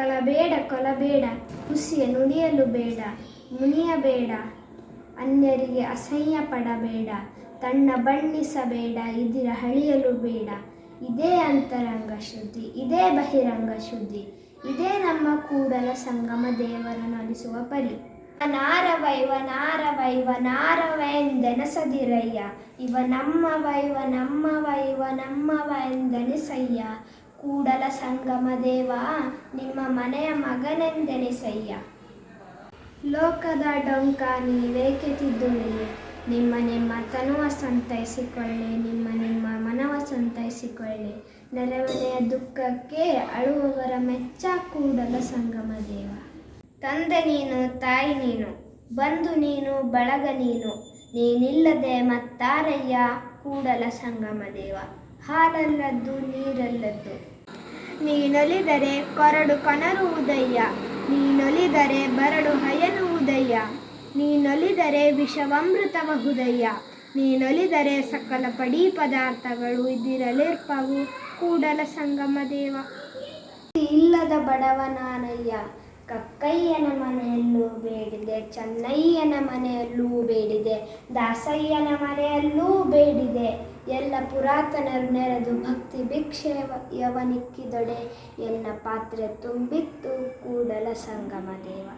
ಕಳಬೇಡ ಕೊಲಬೇಡ, ಹುಸಿಯ ನುಡಿಯಲು ಬೇಡ, ಮುನಿಯಬೇಡ, ಅನ್ಯರಿಗೆ ಅಸಹ್ಯ ಪಡಬೇಡ ತಣ್ಣ ಬಣ್ಣಿಸಬೇಡ, ಇದಿರ ಹಳಿಯಲು ಬೇಡ. ಇದೇ ಅಂತರಂಗ ಶುದ್ಧಿ, ಇದೇ ಬಹಿರಂಗ ಶುದ್ಧಿ, ಇದೇ ನಮ್ಮ ಕೂಡಲ ಸಂಗಮ ದೇವರ ನಲಿಸುವ ಪರಿ. ನಾರವೈವ ನಾರವೈವ, ನಾರವ ಎಂದೆನಸದಿರಯ್ಯ. ಇವ ನಮ್ಮ ವೈವ ನಮ್ಮ ವೈವ ನಮ್ಮವ ಎಂದೆನಿಸಯ್ಯ. ಕೂಡಲ ಸಂಗಮ ದೇವ, ನಿಮ್ಮ ಮನೆಯ ಮಗನೆಂದೆನಿಸಯ್ಯ ಲೋಕದ ಡೊಂಕ ನೀವೇಕೆ ತಿದ್ದುವಿರಿ ನಿಮ್ಮ ನಿಮ್ಮ ತನುವ ಸಂತೈಸಿಕೊಳ್ಳಿ, ನಿಮ್ಮ ನಿಮ್ಮ ಮನವ ಸಂತೈಸಿಕೊಳ್ಳಿ. ನೆರೆಮನೆಯ ದುಃಖಕ್ಕೆ ಅಳುವವರ ಮೆಚ್ಚ ಕೂಡಲ ಸಂಗಮ ದೇವ. ತಂದೆ ನೀನು, ತಾಯಿ ನೀನು, ಬಂಧು ನೀನು, ಬಳಗ ನೀನು. ನೀನಿಲ್ಲದೆ ಮತ್ತಾರಯ್ಯ, ಕೂಡಲ ಸಂಗಮ ದೇವ. ಹಾಲಲ್ಲದ್ದು, ನೀರಲ್ಲದ್ದು. ನೀನೊಲಿದರೆ ಕೊರಡು ಕನರುವುದಯ್ಯ ನೀನೊಲಿದರೆ ಬರಡು ಹಯನುವುದಯ್ಯ ನೀನೊಲಿದರೆ ವಿಷವಮೃತಬಹುದಯ್ಯ ನೀನೊಲಿದರೆ ಸಕಲ ಪಡಿ ಪದಾರ್ಥಗಳು ಇದ್ದಿರಲಿರ್ಪವು. ಕೂಡಲ ಸಂಗಮ ದೇವ. ಇಲ್ಲದ ಬಡವ ನಾನಯ್ಯ. ಕಕ್ಕಯ್ಯನ ಮನೆಯಲ್ಲೂ ಬೇಡಿದೆ, ಚೆನ್ನಯ್ಯನ ಮನೆಯಲ್ಲೂ ಬೇಡಿದೆ, ದಾಸಯ್ಯನ ಮನೆಯಲ್ಲೂ ಬೇಡಿದೆ. ಎಲ್ಲ ಪುರಾತನರು ನೆರೆದು ಭಕ್ತಿ ಭಿಕ್ಷೆ ಯವನಿಕ್ಕಿದೊಡೆ ಎಲ್ಲ ಪಾತ್ರೆ ತುಂಬಿತ್ತು ಕೂಡಲ ಸಂಗಮ ದೇವ.